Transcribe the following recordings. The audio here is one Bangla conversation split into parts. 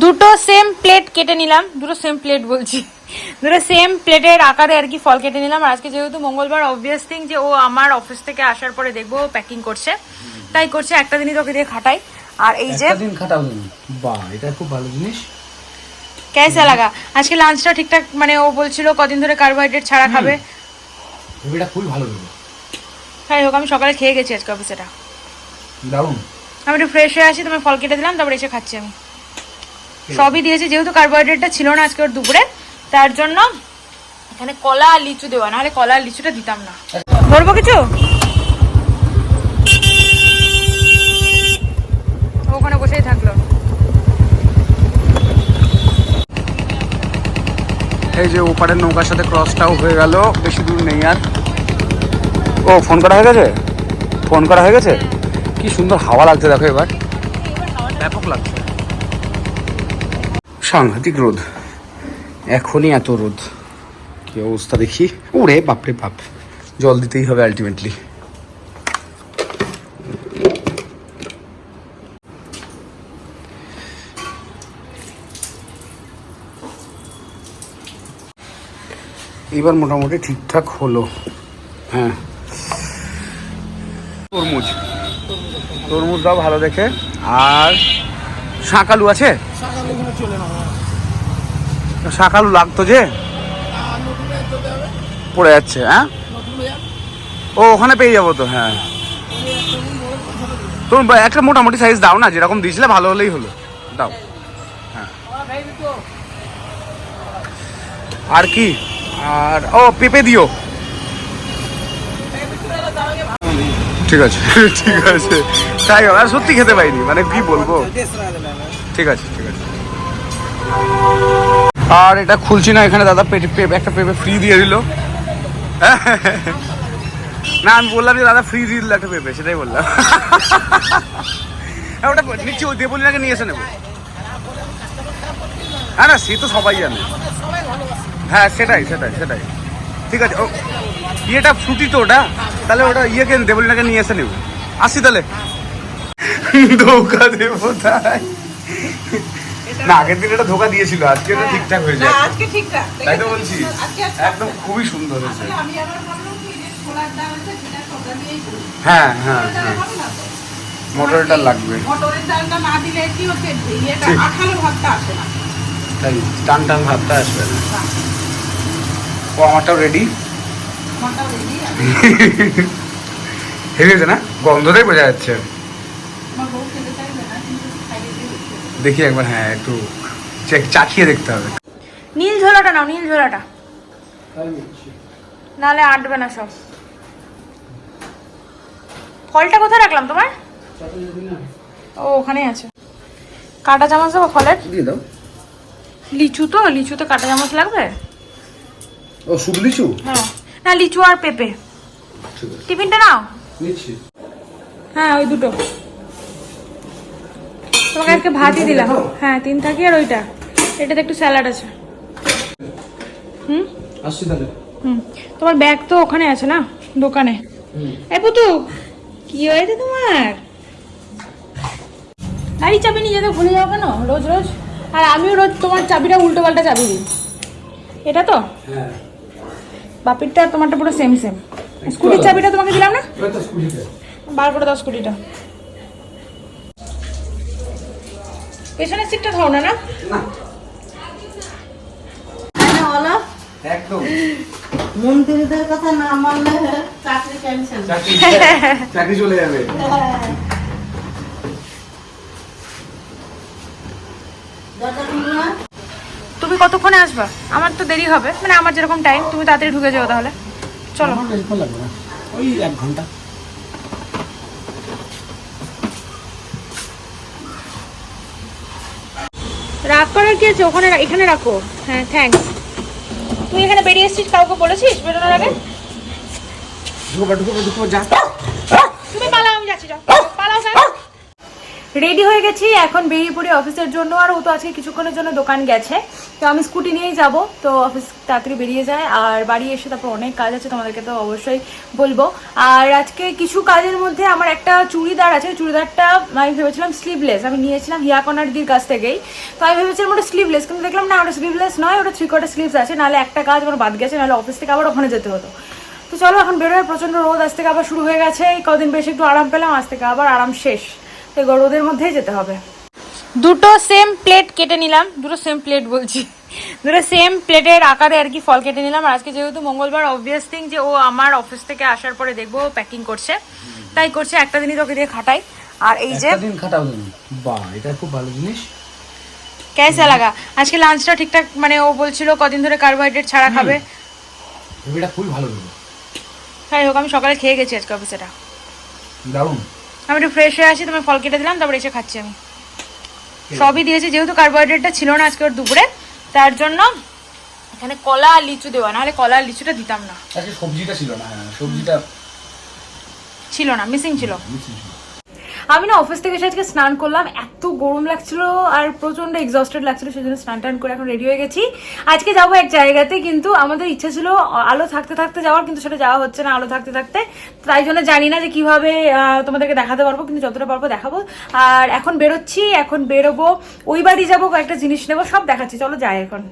দুটো সেম প্লেট কেটে নিলাম। দুটো সেম প্লেট বলছি। দুটো সেম প্লেটের আকারে আর কি ফল কেটে নিলাম। আর আজকে যেহেতু মঙ্গলবার অবভিয়াস থিং যে ও আমার অফিস থেকে আসার পরে দেখব প্যাকিং করছে। তাই করছে একটা দিনই তোকে দিয়ে খাটাই। আর এই যে দিন খাটাও বাহ এটা খুব ভালো জিনিস। কেসা লাগা? আজকে লাঞ্চটা ঠিকঠাক মানে ও বলছিল কদিন ধরে কার্বোহাইড্রেট ছাড়া খাবে। এটা খুব ভালো দেবে যাই হোক আমি সকালে খেয়ে গেছি আজকে অফিসে এটা দারুণ। আমি একটু ফ্রেশ হয়ে আসি তোমার ফল কেটে দিলাম তারপরে এসে খাচ্ছি আমি। সবই দিয়েছি, যেহেতু কার্বোহাইড্রেটটা ছিল না আজকে ওর দুপুরে, তার জন্য এখানে কলা আর লিচু দেওয়া, নাহলে কলা আর লিচুটা দিতাম না। ধরবো কিছু? ওখানে বসেই থাকল। এই যে ওপারের নৌকার সাথে ক্রসটাও হয়ে গেল, বেশি দূর নেই আর। ও ফোন করা হয়ে গেছে? ফোন করা হয়ে গেছে? কি সুন্দর হাওয়া লাগছে দেখো এবার। ব্যাপক লাগছে। সাংঘাতিক রোদ এখনই এত রোদ কি অবস্থা দেখি? ওরে বাপরে বাপ। জল দিতেই হবে আলটিমেটলি এবার মোটামুটি ঠিকঠাক হলো। হ্যাঁ। তরমুজ। তরমুজটাও ভালো দেখে। আর শাঁকালু আছে? শাঁকালু লাগতো যে? পড়ে যাচ্ছে হ্যাঁ? ও, ওখানে পেয়ে যাব তো হ্যাঁ। তুমি একটা মোটামুটি সাইজ দাও না, যেরকম দিয়েছিলে, ভালো হলেই হলো। দাও। হ্যাঁ। আর কি? আর, ও, পেঁপে দিও। ঠিক আছে ঠিক আছে। তাই আর সত্যি খেতে পাইনি মানে কি বলব? ঠিক আছে। আর এটা খুলছি না এখানে দাদা পেঁপে একটা পেঁপে ফ্রি দিয়ে দিল। না আমি বললাম যে দাদা ফ্রি দিয়ে দিল একটা পেঁপে সেটাই বললাম। হ্যাঁ, ওটা নিচ্ছি ওই নিয়ে এসে হ্যাঁ না সে তো সবাই জানে। হ্যাঁ সেটাই সেটাই সেটাই। ঠিক আছে ও ইয়েটা তো ওটা। তাহলে ওটা ইয়েকে নিয়ে এসে নেব। আসি তাহলে। ধোকা দেবো তাই না আগের দিন এটা ধোকা দিয়েছিল আজকে এটা ঠিকঠাক হয়ে যায় আজকে ঠিকঠাক। তাই তো বলছি একদম খুবই সুন্দর হয়েছে। হ্যাঁ হ্যাঁ হ্যাঁ। না লাগবে। মটরের ডালটা না দিলে কি হচ্ছে ঠিক। আঠালো ভাতটা আসে না। তাই টান টান ভাবটা আসবে না। ও আমারটাও রেডি মটর রেডি হেভি হয়েছে না? গন্ধটাই বোঝা যাচ্ছে আমার বউ খেতে চাইবে না কিন্তু খাইয়ে দিয়ে দিচ্ছে। দেখি একবার হ্যাঁ একটু চেক চাখিয়ে দেখতে হবে। নীল ঝোলাটা নাও নীল ঝোলাটা। নাহলে আটবে না সব। ফলটা কোথায় রাখলাম তোমার? ও ওখানেই আছে। কাটা চামচ দেবো ফলের? দিয়ে দাও। লিচু তো লিচুতে কাটা চামচ লাগবে? ও শুধু লিচু? হ্যাঁ। না লিচু আর পেঁপে। টিফিনটা নাও। নিচ্ছি। হ্যাঁ ওই দুটো। তোমাকে আজকে ভাতই দিলাম। হ্যাঁ তিন থাকি আর ওইটা। এটাতে একটু স্যালাড আছে। হুম? আসছি তাহলে। হুম। তোমার ব্যাগ তো ওখানে আছে না দোকানে? এ পুতু কি হয়েছে তোমার? গাড়ি চাবি নিয়ে যেতে ভুলে যাও কেন? রোজ রোজ? আর আমিও রোজ তোমার চাবিটা উল্টো পাল্টা চাবি দিই। এটা তো? হ্যাঁ। বাপিরটা আর তোমারটা পুরো সেম সেম স্কুটির চাবিটা তোমাকে দিলাম না? বার করে দাও স্কুটিটা। পেছনের সিটটা ধরো না না? না। হ্যাঁ, একদম। মন্ত্রীদের কথা না মানলে চাকরি ক্যান্সেল চাকরি চাকরি চলে যাবে। তুমি কতক্ষণে আসবা? আমার তো দেরি হবে। মানে আমার যেরকম টাইম তুমি তাড়াতাড়ি ঢুকে যাও তাহলে। চলো। লাগবে না। ওই এক ঘণ্টা। রাগ করার কি আছে? ওখানে এখানে রাখো। হ্যাঁ থ্যাংকস তুই এখানে বেরিয়ে এসেছিস কাউকে বলেছিস বেরোনোর আগে? ঢুকো ঢুকো ঢুকো যা তুমি পালাও আমি যাচ্ছি যাও পালাও স্যার রেডি হয়ে গেছি, এখন বেরিয়ে পড়ি অফিসের জন্য। আর ও তো আজকে কিছুক্ষণের জন্য দোকান গেছে। তো আমি স্কুটি নিয়েই যাব। তো অফিস তাড়াতাড়ি বেরিয়ে যায়। আর বাড়ি এসে তারপর অনেক কাজ আছে, তোমাদেরকে তো অবশ্যই বলব। আর আজকে কিছু কাজের মধ্যে আমার একটা চুড়িদার আছে। চুড়িদারটা আমি ভেবেছিলাম স্লিভলেস আমি নিয়েছিলাম হিয়াকনার দির কাছ থেকেই। তো আমি ভেবেছিলাম ওটা স্লিভলেস কিন্তু দেখলাম না, ওটা স্লিভলেস নয়, ওটা থ্রি কোয়ার্টার স্লিভস আছে। নাহলে একটা কাজ আমার বাদ গেছে, নাহলে অফিস থেকে আবার ওখানে যেতে হতো। তো চলো, এখন বেরোয় প্রচণ্ড রোদ, আজ থেকে আবার শুরু হয়ে গেছে। এই কদিন বেশ একটু আরাম পেলাম, আজ থেকে আবার আরাম শেষ। এই রোদের মধ্যেই যেতে হবে। দুটো সেম প্লেট কেটে নিলাম। দুটো সেম প্লেট বলছি। দুটো সেম প্লেটের আকারে আর কি ফল কেটে নিলাম। আর আজকে যেহেতু মঙ্গলবার অবভিয়াস থিং যে ও আমার অফিস থেকে আসার পরে দেখব প্যাকিং করছে। তাই করছে একটা দিনই তোকে দিয়ে খাটাই। আর এই যে দিন খাটাও দিন বাহ এটা খুব ভালো জিনিস। ক্যাসা লাগা? আজকে লাঞ্চটা ঠিকঠাক মানে ও বলছিল কদিন ধরে কার্বোহাইড্রেট ছাড়া খাবে। এটা খুবই ভালো যাই হোক আমি সকালে খেয়ে গেছি আজকে অফিসে এটা দারুণ। আমি একটু ফ্রেশ হয়ে আসি তোমার ফল কেটে দিলাম তারপরে এসে খাচ্ছি আমি। সবই দিয়েছি যেহেতু কার্বোহাইড্রেটটা ছিল না আজকে ওর দুপুরে তার জন্য এখানে কলা আর লিচু দেওয়া নাহলে কলা আর লিচুটা দিতাম না। আজকে সবজিটা ছিল না হ্যাঁ সবজিটা ছিল না মিসিং ছিল। আমি না অফিস থেকে এসে আজকে স্নান করলাম, এত গরম লাগছিল আর প্রচণ্ড এক্সস্টেড লাগছিল সেই জন্য স্নান টান করে এখন রেডি হয়ে গেছি। আজকে যাব এক জায়গাতে, কিন্তু আমাদের ইচ্ছা ছিল আলো থাকতে থাকতে যাওয়ার, কিন্তু সেটা যাওয়া হচ্ছে না আলো থাকতে থাকতে। তাই জন্য জানি না যে কীভাবে তোমাদেরকে দেখাতে পারব, কিন্তু যতটা পারব দেখাবো। আর এখন বেরোচ্ছি, এখন বেরোবো, ওই বাড়ি যাব, কয়েকটা জিনিস নেব, সব দেখাচ্ছি। চলো যাই এখন।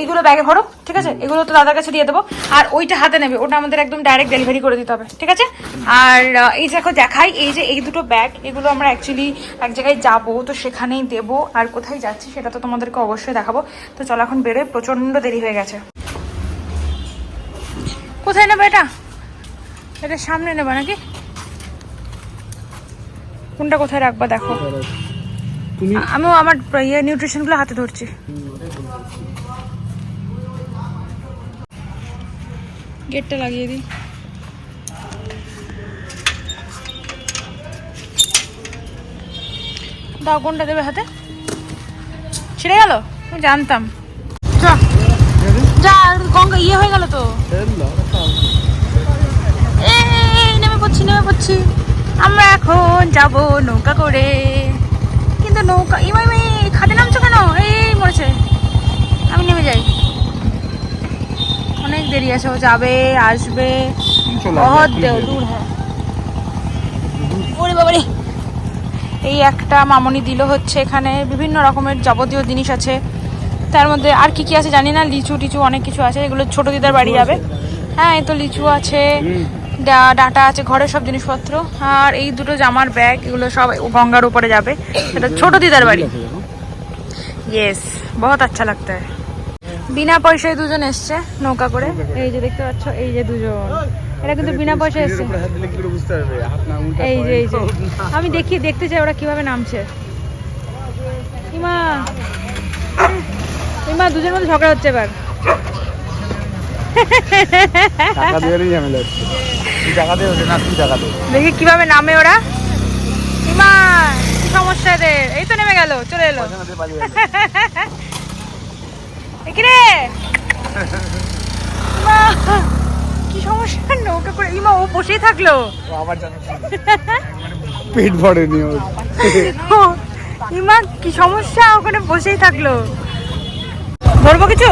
এইগুলো ব্যাগে ভরো ঠিক আছে? এগুলো তো দাদার কাছে দিয়ে দেবো। আর ওইটা হাতে নেবে ওটা আমাদের একদম ডাইরেক্ট ডেলিভারি করে দিতে হবে ঠিক আছে? আর এই দেখো দেখাই এই যে এই দুটো ব্যাগ এগুলো আমরা অ্যাকচুয়ালি এক জায়গায় যাব তো সেখানেই দেবো। আর কোথায় যাচ্ছি সেটা তো তোমাদেরকে অবশ্যই দেখাবো। তো চলো এখন বেরোয় প্রচণ্ড দেরি হয়ে গেছে। কোথায় নেবে এটা? এটা সামনে নেবে নাকি? কোনটা কোথায় রাখবা দেখো। আমিও আমার ইয়ে নিউট্রিশনগুলো হাতে ধরছি। গেটটা লাগিয়ে দিই। দাও, কোনটা দেবে হাতে? ছিঁড়ে গেল? জানতাম। যা। গঙ্গা ইয়ে হয়ে গেল তো। নেমে পড়ছি নেমে পড়ছি। আমরা এখন যাব নৌকা করে। কিন্তু নৌকা ইমাই মাই খাদে নামছো কেন এই মরেছে আমি নেমে যাই দেরি আছে যাবে আসবে। বহুত দূর হ্যাঁ। ওরে বাবারে। এই একটা মামনি দিল হচ্ছে এখানে বিভিন্ন রকমের যাবতীয় জিনিস আছে। তার মধ্যে আর কি কি আছে জানি না লিচু টিচু অনেক কিছু আছে এগুলো ছোট দিদার বাড়ি যাবে। হ্যাঁ এই তো লিচু আছে ডাটা আছে ঘরের সব জিনিসপত্র। আর এই দুটো জামার ব্যাগ এগুলো সব গঙ্গার উপরে যাবে। এটা ছোট দিদার বাড়ি। ইয়েস বহুত আচ্ছা লাগতা বিনা পয়সায় দুজন এসছে নৌকা করে। এই যে দেখতে পাচ্ছ এই যে দুজন। এটা কিন্তু বিনা পয়সায় এসছে। এই যে এই যে। আমি দেখি দেখতে চাই ওরা কীভাবে নামছে। ইমা। ইমা দুজনের মধ্যে ঝগড়া হচ্ছে এবার। দেখি কীভাবে নামে ওরা। ইমা কি সমস্যা এদের? এই তো নেমে গেল চলে এলো। এখানে? কি সমস্যা? নৌকা করে ইমা ও বসেই থাকল। আবার জানো পেট ভরেনি ওর। ইমা কি সমস্যা? ওখানে বসেই থাকল। ধরবো কিছু?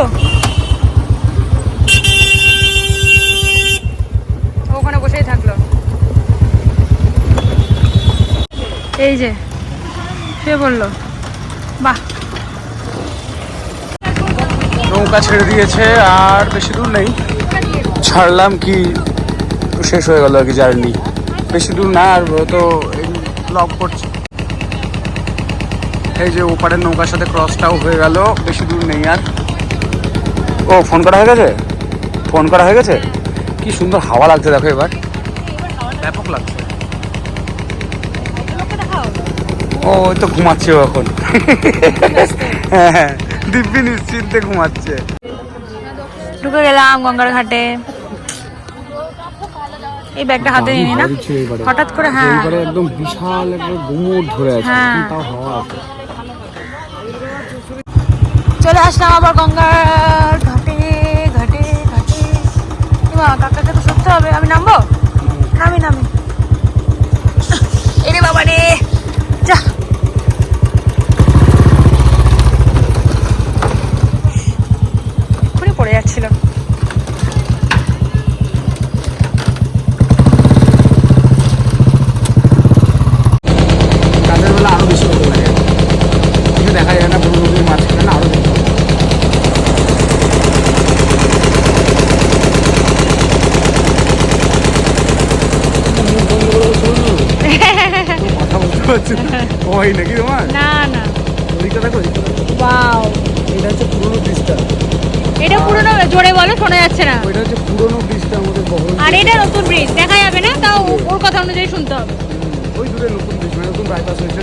ওখানে বসেই থাকল। এই যে সে বলল বাহ নৌকা ছেড়ে দিয়েছে, আর বেশি দূর নেই। ছাড়লাম কি শেষ হয়ে গেল আর কি জার্নি। বেশি দূর না, আর তো লক করছে। এই যে ওপারের নৌকার সাথে ক্রসটাও হয়ে গেল, বেশি দূর নেই আর। ও ফোন করা হয়ে গেছে? ফোন করা হয়ে গেছে? কি সুন্দর হাওয়া লাগছে, দেখো এবার। ব্যাপক লাগছে। ও তো ঘুমাচ্ছে এখন। হ্যাঁ হ্যাঁ। দিব্যি নিশ্চিন্তে ঘুমাচ্ছে। ঢুকে গেলাম গঙ্গার ঘাটে। এই ব্যাগটা হাতে নিয়ে নি হঠাৎ করে হ্যাঁ। একদম বিশাল একটা গুমোট ধরে আছে। হ্যাঁ। তাও হাওয়া আছে। চলে আসলাম আবার গঙ্গার ঘাটে ঘাটে ঘাটে। কাকাকে তো সরতে হবে। আমি নামবো? নামি নামি এরে বাবা রে যা ভয় নাকি তোমার? না না। দেখো দেখো। ওয়াও। এটা হচ্ছে পুরোনো ব্রিজটা। এটা পুরনো জোরে বলো শোনা যাচ্ছে না। ওইটা হচ্ছে পুরোনো ব্রিজটা আমাদের আর এটা নতুন ব্রিজ দেখা যাবে না তাও ওর কথা অনুযায়ী শুনতে হবে। ওই দূরে নতুন ব্রিজ মানে নতুন বাইপাস হয়েছে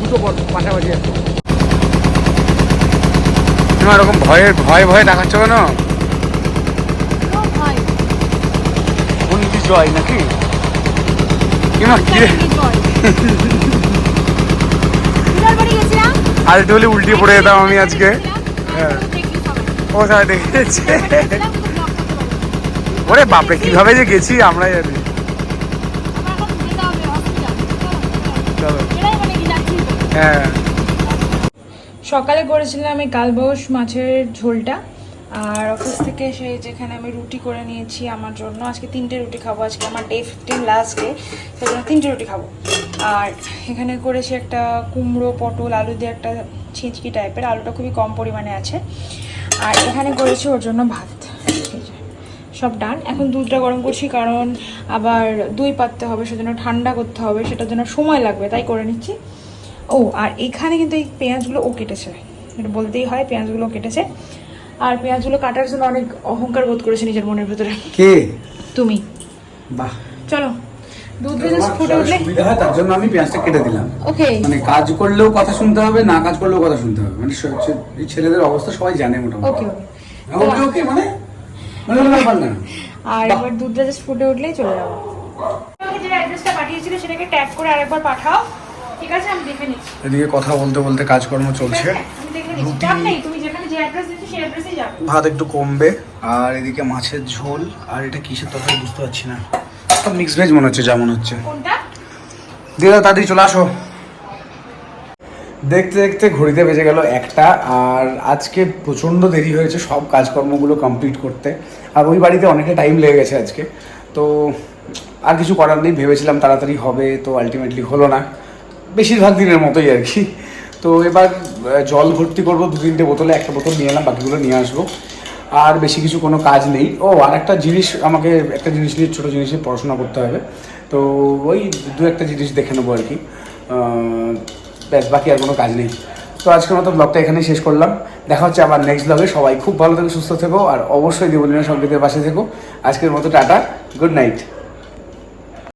দুটো পর পাশাপাশি আছে। তোমার এরকম ভয়ে ভয়ে ভয়ে দেখাচ্ছ কেন? জয় নাকি? কিমা কি রে? আর একটু হলে উল্টিয়ে পড়ে যেতাম আমি আজকে। হ্যাঁ। ও দেখেছে ওরে বাপরে, কীভাবে যে গেছি আমরাই জানি। হ্যাঁ। সকালে করেছিলাম আমি কালবাউস মাছের ঝোলটা, আর অফিস থেকে এসে যেখানে আমি রুটি করে নিয়েছি আমার জন্য, আজকে তিনটে রুটি খাব, আজকে আমার ডে ফিফটিন লাস্ট ডে সেই জন্য তিনটে রুটি খাব। আর এখানে করেছি একটা কুমড়ো পটল আলু দিয়ে একটা ছিঁচকি টাইপের আলুটা খুবই কম পরিমাণে আছে। আর এখানে করেছি ওর জন্য ভাত। সব ডান। এখন দুধটা গরম করছি কারণ আবার দই পাততে হবে সেজন্য ঠান্ডা করতে হবে সেটার জন্য সময় লাগবে তাই করে নিচ্ছি। ও আর এখানে কিন্তু এই পেঁয়াজগুলো ও কেটেছে। এটা বলতেই হয় পেঁয়াজগুলো কেটেছে। আর পেঁয়াজগুলো কাটার জন্য অনেক অহংকার বোধ করেছে নিজের মনের ভেতরে। কে? তুমি। বাহ। চলো। জাস্ট ফুটে উঠলে সুবিধা হয় তার জন্য আমি পেঁয়াজটা কেটে দিলাম। ওকে। মানে কাজ করলেও কথা শুনতে হবে না কাজ করলেও কথা শুনতে হবে। মানে এই ছেলেদের অবস্থা সবাই জানে মোটামুটি। ওকে ওকে। ওকে ওকে মানে মানে ব্যাপার না। আর এবার দুধটা জাস্ট ফুটে উঠলেই চলে যাব। যে অ্যাড্রেসটা পাঠিয়েছিল সেটাকে ট্যাগ করে আরেকবার পাঠাও। ঠিক আছে আমি দেখে নিচ্ছি। এদিকে কথা বলতে বলতে কাজকর্ম চলছে। ভাত একটু কমবে আর এদিকে মাছের ঝোল আর এটা কিসের তরকারি বুঝতে পারছি না। সব মিক্স ভেজ মনে হচ্ছে যেমন হচ্ছে। দিয়ে তাড়াতাড়ি চলে আসো। দেখতে দেখতে ঘড়িতে বেজে গেল একটা আর আজকে প্রচণ্ড দেরি হয়েছে সব কাজকর্মগুলো কমপ্লিট করতে। আর ওই বাড়িতে অনেকটা টাইম লেগে গেছে আজকে। তো আর কিছু করার নেই ভেবেছিলাম তাড়াতাড়ি হবে তো আলটিমেটলি হলো না। বেশিরভাগ দিনের মতোই আর কি। তো এবার জল ভর্তি করব দু তিনটে বোতলে একটা বোতল নিয়ে এলাম বাকিগুলো নিয়ে আসব। আর বেশি কিছু কোনো কাজ নেই। ও, আর একটা জিনিস আমাকে একটা জিনিস নিয়ে ছোটো জিনিসে পড়াশোনা করতে হবে। তো ওই দু একটা জিনিস দেখে নেব আর কি। ব্যাস, বাকি আর কোনো কাজ নেই। তো আজকের মতো ব্লগটা এখানেই শেষ করলাম। দেখা হচ্ছে আবার নেক্সট ব্লগে সবাই খুব ভালো থেকো, সুস্থ থেকো, আর অবশ্যই দেবলীনা সঙ্গীতের পাশে থেকো। আজকের মতো টাটা গুড নাইট